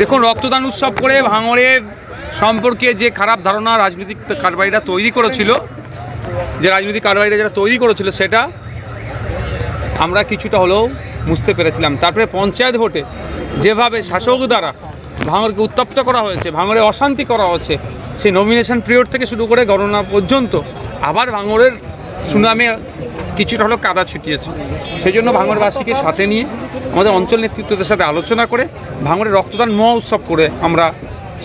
দেখুন রক্তদান উৎসব করে ভাঙড়ের সম্পর্কে যে খারাপ ধারণা রাজনৈতিক কারবারিরা তৈরি করেছিল যে রাজনৈতিক কারবারিরা যারা তৈরি করেছিল সেটা আমরা কিছুটা হলেও বুঝতে পেরেছিলাম। তারপরে পঞ্চায়েত ভোটে যেভাবে শাসক দ্বারা ভাঙড়কে উত্তপ্ত করা হয়েছে ভাঙড়ে অশান্তি করা হচ্ছে সেই নমিনেশন পিরিয়ড থেকে শুরু করে গণনা পর্যন্ত আবার ভাঙড়ের সুনামে কিছুটা হলেও কাদা ছুটিয়েছে। সেই জন্য ভাঙড়বাসীকে সাথে নিয়ে আমাদের অঞ্চল নেতৃত্বদের সাথে আলোচনা করে ভাঙড়ের রক্তদান মহা উৎসব করে আমরা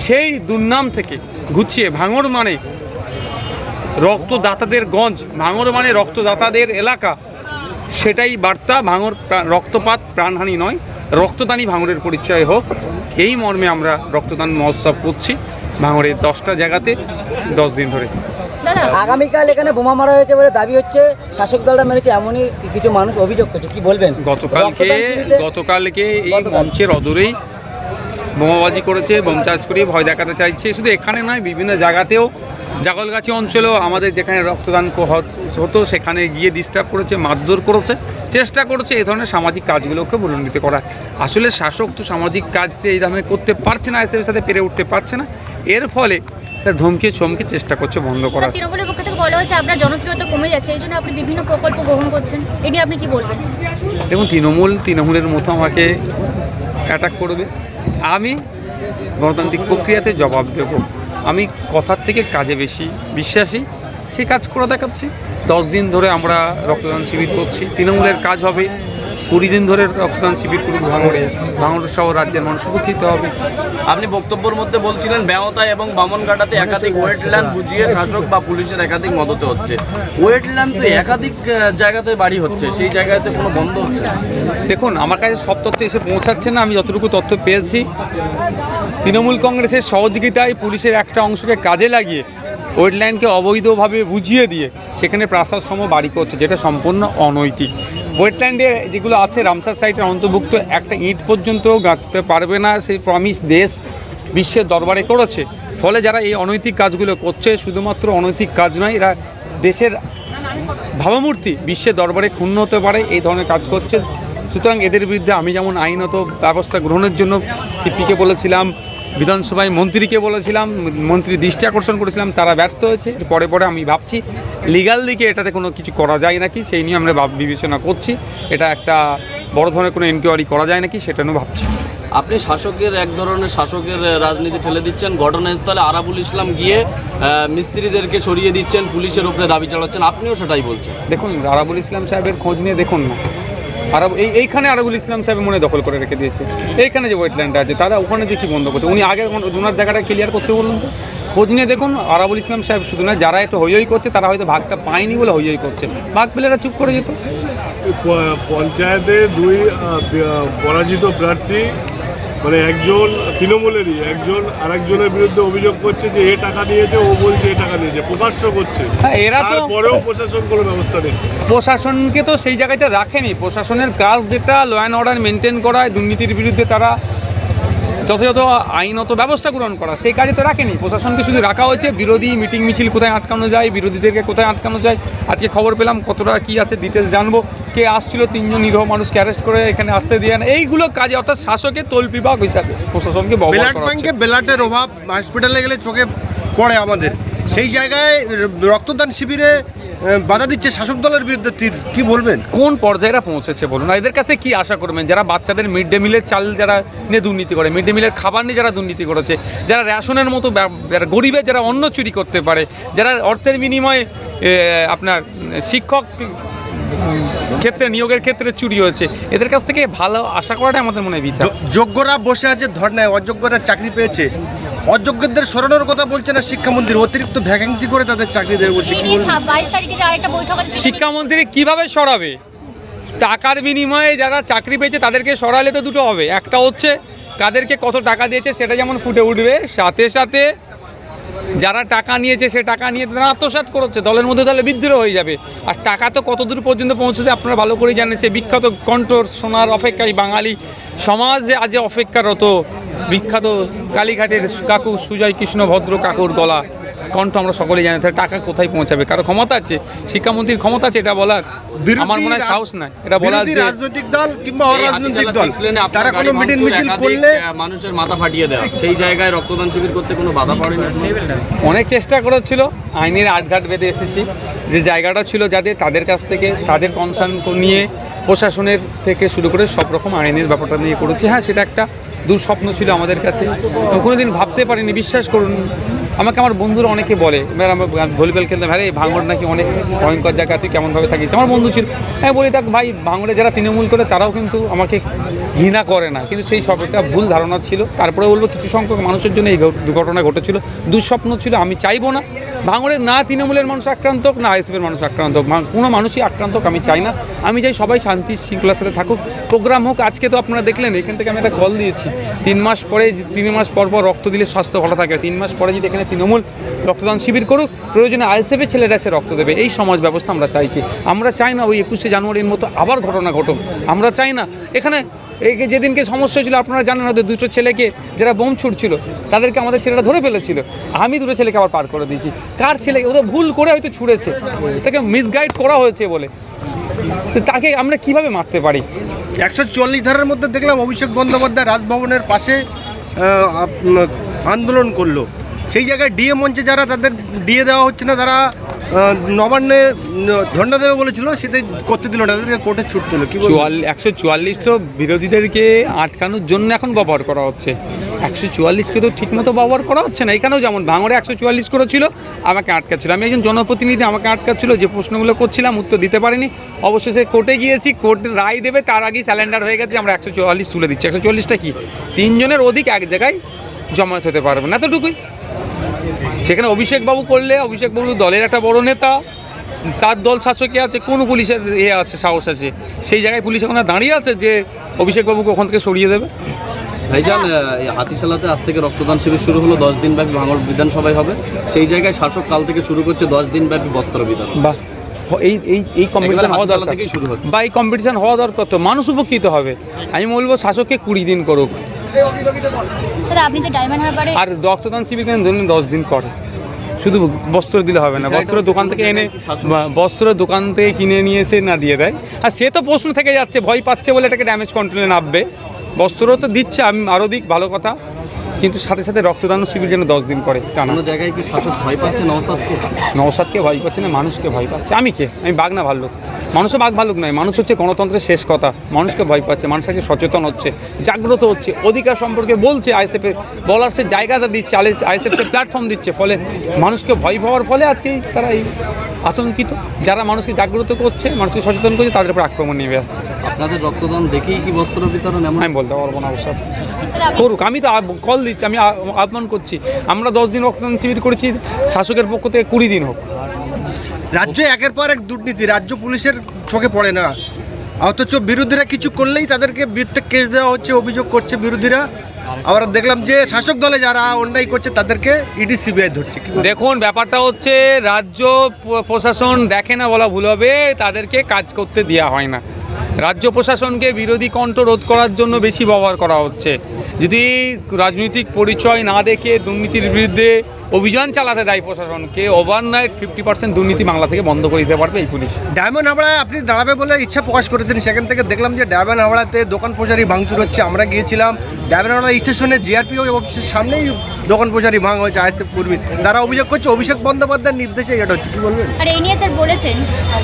সেই দুর্নাম থেকে গুছিয়ে ভাঙড় মানে রক্তদাতাদের গঞ্জ, ভাঙড় মানে রক্তদাতাদের এলাকা। সেটাই বার্তা ভাঙর রক্তপাত প্রাণহানি নয়, রক্তদানই ভাঙরের পরিচয় হোক। এই মর্মে আমরা রক্তদান মহোৎসব করছি ভাঙরের দশটা জায়গাতে দশ দিন ধরে। আগামীকাল এখানে বোমা মারা হয়েছে বলে দাবি হচ্ছে শাসক দলটা মেরেছে এমনই কিছু মানুষ অভিযোগ করছে। কি বলবেন? গতকালকে গতকালকে এই। মঞ্চের অদূরেই বোমাবাজি করেছে বোম চার্জ করে ভয় দেখাতে চাইছে। শুধু এখানে নয় বিভিন্ন জায়গাতেও জাগলগাছি অঞ্চলেও আমাদের যেখানে রক্তদান হতো সেখানে গিয়ে ডিস্টার্ব করেছে মারধর করেছে চেষ্টা করছে এই ধরনের সামাজিক কাজগুলোকে বলন্ডিত করা আসলে শাসক তো সামাজিক কাজ সে এই ধরনের করতে পারছে না এসবের সাথে পেরে উঠতে পারছে না। এর ফলে তার ধমকে চমকে চেষ্টা করছে বন্ধ করার। তৃণমূলের পক্ষ থেকে বলা হচ্ছে আপনার জনপ্রিয়তা কমে যাচ্ছে এই জন্য আপনি বিভিন্ন প্রকল্প গ্রহণ করছেন। এটি আপনি কি বলবেন? দেখুন তৃণমূল তৃণমূলের মতো আমাকে অ্যাটাক করবে। আমি গণতান্ত্রিক প্রক্রিয়াতে জবাব দেব। আমি কথার থেকে কাজে বেশি বিশ্বাসী সে কাজ করে দেখাচ্ছি। দশ দিন ধরে আমরা রক্তদান শিবির করছি তৃণমূলের কাজ হবে। কুড়ি দিন ধরে রক্তদান শিবির করুন ভাঙড়ে ভাঙড় সহ রাজ্যের মানুষ উপকৃত হবে। আপনি বক্তব্যের মধ্যে বলছিলেন বেওতা এবং বামনঘাটাতে একাধিক ওয়েটল্যান্ড বুঝিয়ে শাসক বা পুলিশের একাধিক মদতে হচ্ছে। ওয়েটল্যান্ড তো একাধিক জায়গাতে বাড়ি হচ্ছে সেই জায়গাতে কোনো বন্ধ হচ্ছে দেখুন আমার কাছে সব তথ্য এসে পৌঁছাচ্ছে না আমি যতটুকু তথ্য পেয়েছি। তৃণমূল কংগ্রেসের সহযোগিতায় পুলিশের একটা অংশকে কাজে লাগিয়ে ওয়েটল্যান্ডকে অবৈধভাবে বুঝিয়ে দিয়ে সেখানে প্রাসাদ সম বাড়ি করছে যেটা সম্পূর্ণ অনৈতিক। ওয়েটল্যান্ডে যেগুলো আছে, রামসার সাইটের অন্তর্ভুক্ত একটা ইট পর্যন্ত গাঁথতে পারবে না, সেই প্রমিস দেশ বিশ্বের দরবারে করেছে। ফলে যারা এই অনৈতিক কাজগুলো করছে, শুধুমাত্র অনৈতিক কাজ নয়, এরা দেশের ভাবমূর্তি বিশ্বের দরবারে ক্ষুণ্ণ হতে পারে, এই ধরনের কাজ করছে। সুতরাং এদের বিরুদ্ধে আমি যেমন আইনত ব্যবস্থা গ্রহণের জন্য সিপিকে বলেছিলাম বিধানসভায় মন্ত্রীকে বলেছিলাম মন্ত্রী দৃষ্টি আকর্ষণ করেছিলাম তারা ব্যর্থ হয়েছে। পরে পরে আমি ভাবছি লিগাল দিকে এটাতে কোনো কিছু করা যায় নাকি সেই নিয়ে আমরা বিবেচনা করছি। এটা একটা বড় ধরনের কোনো এনকোয়ারি করা যায় নাকি সেটা নিয়েও ভাবছি। আপনি শাসকের এক ধরনের শাসকের রাজনীতি ঠেলে দিচ্ছেন ঘটনাস্থলে আরাবুল ইসলাম গিয়ে মিস্ত্রিদেরকে সরিয়ে দিচ্ছেন পুলিশের উপরে দাবি চালাচ্ছেন আপনিও সেটাই বলছেন? দেখুন আরাবুল ইসলাম সাহেবের খোঁজ নিয়ে দেখুন না আরব এই এইখানে আরবুল ইসলাম সাহেব মনে দখল করে রেখে দিয়েছে। এইখানে যে ওয়েটল্যান্ড আছে, তারা ওখানে যে কি বন্ধ করছে? উনি আগে ওনার জায়গাটা ক্লিয়ার করতে বলুন তো। খোঁজ নিয়ে দেখুন, আরাবুল ইসলাম সাহেব শুধু না, যারা একটু হইহই করছে, তারা হয়তো ভাগটা পায়নি বলে হইহই করছে। ভাগ পেলে এরা চুপ করে যেত। পঞ্চায়েতে দুই পরাজিত প্রার্থী মানে একজন তৃণমূলেরই একজন আরেকজনের বিরুদ্ধে অভিযোগ করছে যে এ টাকা দিয়েছে ও বলছে এ টাকা দিয়েছে প্রকাশ্য করছে। হ্যাঁ এরা তো পরেও প্রশাসন কোনো ব্যবস্থা নিচ্ছে প্রশাসনকে তো সেই জায়গাতে রাখেনি। প্রশাসনের কাজ যেটা ল অ্যান্ড অর্ডার মেনটেন করায় দুর্নীতির বিরুদ্ধে তারা যথাযথ আইনত ব্যবস্থা গ্রহণ করা সেই কাজে তো রাখেনি। প্রশাসনকে শুধু রাখা হয়েছে বিরোধী মিটিং মিছিল কোথায় আটকানো যায় বিরোধীদেরকে কোথায় আটকানো যায়? আজকে খবর পেলাম কতটা কি আছে ডিটেলস জানব। কে আসছিল তিনজন নিরহ মানুষকে অ্যারেস্ট করে এখানে আসতে দিয়ে না। এইগুলো কাজে অর্থাৎ শাসকের তল্পিবাক হিসাবে প্রশাসনকে ব্যবহার ব্লাড করা ব্যাংকে ব্লাডের অভাব হসপিটালে গেলে চোখে পড়ে আমাদের। সেই জায়গায় রক্তদান শিবিরে বাধা দিচ্ছে শাসক দলের বিরুদ্ধে তীর। কি বলবেন? কোন পর্যায়েরা পৌঁছেছে বলুন? এদের কাছে কি আশা করবেন? যারা বাচ্চাদের মিড ডে মিলের চাল যারা নিয়ে দুর্নীতি করে মিড ডে মিলের খাবার নিয়ে যারা দুর্নীতি করেছে যারা রেশনের মতো যারা গরিবের যারা অন্ন চুরি করতে পারে যারা অর্থের বিনিময়ে আপনার শিক্ষক ক্ষেত্রে নিয়োগের ক্ষেত্রে চুরি হয়েছে এদের কাছ থেকে ভালো আশা করাটাই আমাদের মনে হয় যোগ্যরা বসে আছে ধর্নায় অযোগ্যরা চাকরি পেয়েছে। অযোগ্যদের সরানোর কথা বলছে না শিক্ষামন্ত্রী। অতিরিক্ত ভ্যাকেন্সি করে তাদের চাকরি দেবে বলছে। এই কি নিয়ে বলবেন? বাইশ তারিখে যে আরেকটা বৈঠক আছে শিক্ষামন্ত্রী কীভাবে সরাবে? টাকার বিনিময়ে যারা চাকরি পেয়েছে তাদেরকে সরালে তো দুটো হবে। একটা হচ্ছে কাদেরকে কত টাকা দিয়েছে সেটা যেমন ফুটে উঠবে সাথে সাথে যারা টাকা নিয়েছে, সে টাকা নিয়ে তারা আত্মসাত করছে, দলের মধ্যে তাহলে বিদ্রোহ হয়ে যাবে। আর টাকা তো কতদূর পর্যন্ত পৌঁছেছে, আপনারা ভালো করেই জানেন, সে বিখ্যাত কণ্ঠ সোনার অপেক্ষায় বাঙালি সমাজ আজ অপেক্ষারত, বিখ্যাত কালীঘাটের কাকু সুজয় কৃষ্ণ ভদ্র কাকুর গলা। কণ্ঠ আমরা সকলেই জানি তাহলে টাকা কোথায় পৌঁছাবে? কারও ক্ষমতা আছে? শিক্ষামন্ত্রীর ক্ষমতা আছে এটা বলার? আমার মনে হয় সাহস নাই এটা বলার রাজনৈতিক দল কিংবা অরাজনৈতিক দল তারা কোনো মিটিং মিছিল করলে মানুষের মাথা ফাটিয়ে দেওয়া। সেই জায়গায় রক্তদান শিবির করতে কোনো বাধা পড়েনি অনেক চেষ্টা করেছিল আইনের আটঘাট বেঁধে এসেছি। যে জায়গাটা ছিল যাদের তাদের কাছ থেকে তাদের কনসার্ন নিয়ে প্রশাসনের থেকে শুরু করে সব রকম আইনের ব্যাপারটা নিয়ে করেছি। হ্যাঁ সেটা একটা দুঃস্বপ্ন ছিল আমাদের কাছে। কোনো দিন ভাবতে পারিনি বিশ্বাস করুন আমাকে আমার বন্ধুরা অনেকে বলে এবার আমরা ভলিবল খেলতে ভাই ভাঙড় নাকি অনেক ভয়ঙ্কর জায়গা, তুই কেমনভাবে থাকিস? আমার বন্ধু ছিল। হ্যাঁ বলি, দেখ ভাই, ভাঙড়ে যারা তৃণমূল করে, তারাও কিন্তু আমাকে ঘৃণা করে না। কিন্তু সেই সব একটা ভুল ধারণা ছিল। তারপরে বলব, কিছু সংখ্যক মানুষের জন্য এই দুর্ঘটনা ঘটেছিল। দুঃস্বপ্ন ছিল, আমি চাইব না। ভাঙড়ে না তৃণমূলের মানুষ আক্রান্ত হোক না আইএসএফের মানুষ আক্রান্ত হোক কোনো মানুষই আক্রান্ত হোক আমি চাই না। আমি চাই সবাই শান্তি শৃঙ্খলার সাথে থাকুক। প্রোগ্রাম হোক, আজকে তো আপনারা দেখলেন, এখান থেকে আমি একটা কল দিয়েছি। তিন মাস পরে, তিন মাস পর পর রক্ত দিলে স্বাস্থ্য ভালো থাকে। তিন মাস পরে যদি এখানে তৃণমূল রক্তদান শিবির করুক, প্রয়োজনে আইএসএফের ছেলেরা এসে রক্ত দেবে। এই সমাজ ব্যবস্থা আমরা চাইছি। আমরা চাই না ওই একুশে জানুয়ারির মতো আবার ঘটনা ঘটুক। আমরা চাই না। এখানে এই যেদিনকে সমস্যা ছিল আপনারা জানেন হয়তো দুটো ছেলেকে যারা বোম ছুটছিল, তাদেরকে আমাদের ছেলেরা ধরে ফেলেছিল। আমি দুটো ছেলেকে আবার পার করে দিয়েছি। কার ছেলে? ওদের ভুল করে হয়তো ছুড়েছে। তাকে মিসগাইড করা হয়েছে বলে। তাকে আমরা কীভাবে মারতে পারি? একশো চল্লিশ ধারার মধ্যে দেখলাম অভিষেক বন্দ্যোপাধ্যায় রাজভবনের পাশে আন্দোলন করল। সেই জায়গায় ডিএ মঞ্চে যারা তাদের ডিএ দেওয়া হচ্ছে না, তারা নবান্নে ধর্ণা দেবে বলেছিল, সেটা করতে দিল না, তাদেরকে কোর্টে ছুটতে হলো কি? একশো চুয়াল্লিশ তো বিরোধীদেরকে আটকানোর জন্য এখন ব্যবহার করা হচ্ছে। একশো চুয়াল্লিশকে তো ঠিকমতো ব্যবহার করা হচ্ছে না, এখানেও যেমন ভাঙড়ে একশো চুয়াল্লিশ করেছিল, আমাকে আটকাচ্ছিল। আমি একজন জনপ্রতিনিধি, আমাকে আটকাচ্ছিল, যে প্রশ্নগুলো করছিলাম, উত্তর দিতে পারিনি। অবশেষে কোর্টে গিয়েছি, কোর্ট রায় দেবে, তার আগেই স্যালেন্ডার হয়ে গেছে, আমরা একশো চুয়াল্লিশ তুলে দিচ্ছি। একশো চুয়াল্লিশটা কি? তিনজনের অধিক এক জায়গায় জমায়েত হতে পারবে না, এতটুকুই। সেখানে অভিষেক বাবু করলে অভিষেক বাবু দলের একটা বড় নেতা চার দল শাসকে আছে কোন পুলিশের এ আছে সাহস আছে? সেই জায়গায় পুলিশ ওখানে দাঁড়িয়ে আছে যে অভিষেক বাবুকে ওখান থেকে সরিয়ে দেবে? ভাইজান হাতিশালাতে আজ থেকে রক্তদান শিবির শুরু হলো দশ দিন ব্যাপী ভাঙড় বিধানসভায় হবে। সেই জায়গায় শাসক কাল থেকে শুরু করছে দশ দিন ব্যাপী বস্ত্র বিতরণ। বা এই এই এই কম্পিটিশন হওয়া দরকার। থেকেই শুরু হচ্ছে। বা এই কম্পিটিশন হওয়া দরকার তো মানুষ উপকৃত হবে। আমি বলব শাসককে কুড়ি দিন করুক। দাদা আপনি যে ডায়মন্ড হারবারে আর রক্তদান শিবির কেন ধরুন দশ দিন করে। শুধু বস্ত্র দিলে হবে না বস্ত্র দোকান থেকে এনে বস্ত্র দোকান থেকে কিনে নিয়ে এসে না দিয়ে দেয়। আর সে তো প্রশ্ন থেকে যাচ্ছে ভয় পাচ্ছে বলে এটাকে ড্যামেজ কন্ট্রোলে নামবে। বস্ত্র তো দিচ্ছে আমি আরও দিক ভালো কথা। কিন্তু সাথে সাথে রক্তদান শিবির যেন দশ দিন করে টানা। জায়গায় কি শাসক ভয় পাচ্ছে নওসাদকে নওসাদকে ভয় পাচ্ছে না মানুষকে ভয় পাচ্ছে? আমি কে? আমি বাঘ না ভাল্লুক। মানুষও বাঘ ভাল্লুক নয় মানুষ হচ্ছে গণতন্ত্রের শেষ কথা মানুষকে ভয় পাচ্ছে মানুষ আজকে সচেতন হচ্ছে জাগ্রত হচ্ছে অধিকার সম্পর্কে বলছে আইএসএফে বলার সে জায়গাটা দিচ্ছে আইএসএফ সে প্ল্যাটফর্ম দিচ্ছে ফলে মানুষকে ভয় পাওয়ার ফলে আজকেই তারা এই আতঙ্কিত যারা মানুষকে জাগ্রত করছে মানুষকে সচেতন করছে তাদের উপর আক্রমণ নেমে আসছে আপনাদের রক্তদান দেখেই কি বস্ত্র বিতরণ এমন আমি বলতে পারব না অবশ্য করুক আমি তো কল দিচ্ছি আমি আহ্বান করছি আমরা দশ দিন রক্তদান শিবির করেছি শাসকের পক্ষ থেকে কুড়ি দিন হোক রাজ্যে একের পর এক দুর্নীতি, রাজ্য পুলিশের চোখে পড়ে না। অথচ বিরোধীরা কিছু করলেই তাদেরকে বিরুদ্ধে কেস দেওয়া হচ্ছে, অভিযোগ করছে বিরোধীরা। আবার দেখলাম যে শাসক দলে যারা অন্যায় করছে, তাদেরকে ইডি সিবিআই ধরছে। দেখুন, ব্যাপারটা হচ্ছে রাজ্য প্রশাসন দেখে না বলা ভুল হবে, তাদেরকে কাজ করতে দেওয়া হয় না। রাজ্য প্রশাসনকে বিরোধী কণ্ঠ রোধ করার জন্য বেশি ব্যবহার করা হচ্ছে। যদি রাজনৈতিক পরিচয় না দেখে দুর্নীতির বিরুদ্ধে অভিযান চালাতে দেয় প্রশাসনকে ওভারনাইট ফিফটি পার্সেন্ট দুর্নীতি বাংলা থেকে বন্ধ করে দিতে পারবে এই পুলিশ। ডায়মন্ড হাবড়ায় আপনি দাঁড়াবে বলে ইচ্ছা প্রকাশ করেছেন। সেখান থেকে দেখলাম যে ডায়মন্ড হাওড়াতে দোকান প্রচারী ভাঙচুর হচ্ছে। আমরা গিয়েছিলাম ডায়মন্ড হাবড়া স্টেশনে জিআরপি অফিসের সামনেই দোকান প্রচারী ভাঙা হয়েছে আইএসএফ কর্মী। তারা অভিযোগ করছে অভিষেক বন্দ্যোপাধ্যায়ের নির্দেশে এটা হচ্ছে। কি বলবেন? আর এই নিয়ে স্যার বলেছেন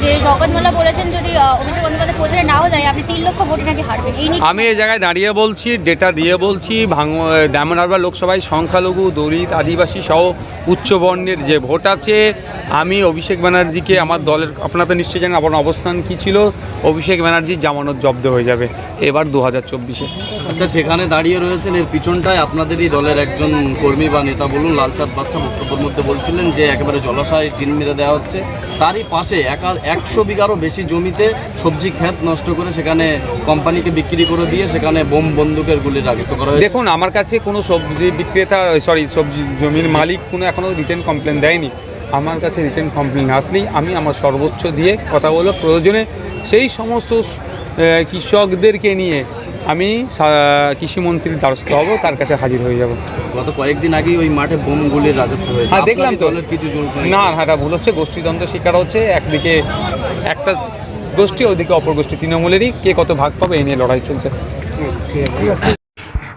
যে শওকত মোল্লা বলেছেন যদি অভিষেক বন্দ্যোপাধ্যায় পৌঁছানো নাও যায় আপনি তিন লক্ষ ভোটে নাকি হারবেন। এই নিয়ে আমি এই জায়গায় দাঁড়িয়ে বলছি ডেটা দিয়ে বলছি ভাঙ ডায়মন্ড হারবার লোকসভায় সংখ্যালঘু দলিত আদিবাসী সহ উচ্চবর্ণের যে ভোট আছে আমি অভিষেক ব্যানার্জিকে আমার দলের আপনারা তো নিশ্চয়ই জানেন আপনার অবস্থান কী ছিল অভিষেক ব্যানার্জির জামানত জব্দ হয়ে যাবে এবার দু হাজার চব্বিশে। আচ্ছা যেখানে দাঁড়িয়ে রয়েছেন এর পিছনটায় আপনাদেরই দলের একজন কর্মী বা নেতা বলুন লালচাঁদ বাচ্চা বক্তব্যের মধ্যে বলছিলেন যে একেবারে জলাশয় টিন মেরে দেওয়া হচ্ছে। তারই পাশে একা একশো বিঘারও বেশি জমিতে সবজি ক্ষেত নষ্ট করে সেখানে কোম্পানিকে বিক্রি করে দিয়ে সেখানে বোম বন্দুকের গুলি রাখিত করা দেখুন আমার কাছে কোনো সবজি বিক্রেতা সরি সবজি জমির মালিক কোনো এখনও রিটার্ন কমপ্লেন দেয়নি। আমার কাছে রিটার্ন কমপ্লেন আসলেই আমি আমার সর্বোচ্চ দিয়ে কথা বলব। প্রয়োজনে সেই সমস্ত কৃষকদেরকে নিয়ে আমি সা- কৃষিমন্ত্রীর দ্বারস্থ হব তার কাছে হাজির হয়ে যাব। গত কয়েকদিন আগেই ওই মাঠে বোম গুলির রাজত্ব হয়েছে। হ্যাঁ দেখলাম তো। কিছু না না এটা ভুল হচ্ছে। গোষ্ঠীদ্বন্দ্ব শিকার হচ্ছে। একদিকে একটা গোষ্ঠী ওদিকে অপর গোষ্ঠী তৃণমূলেরই। কে কত ভাগ পাবে এই নিয়ে লড়াই চলছে।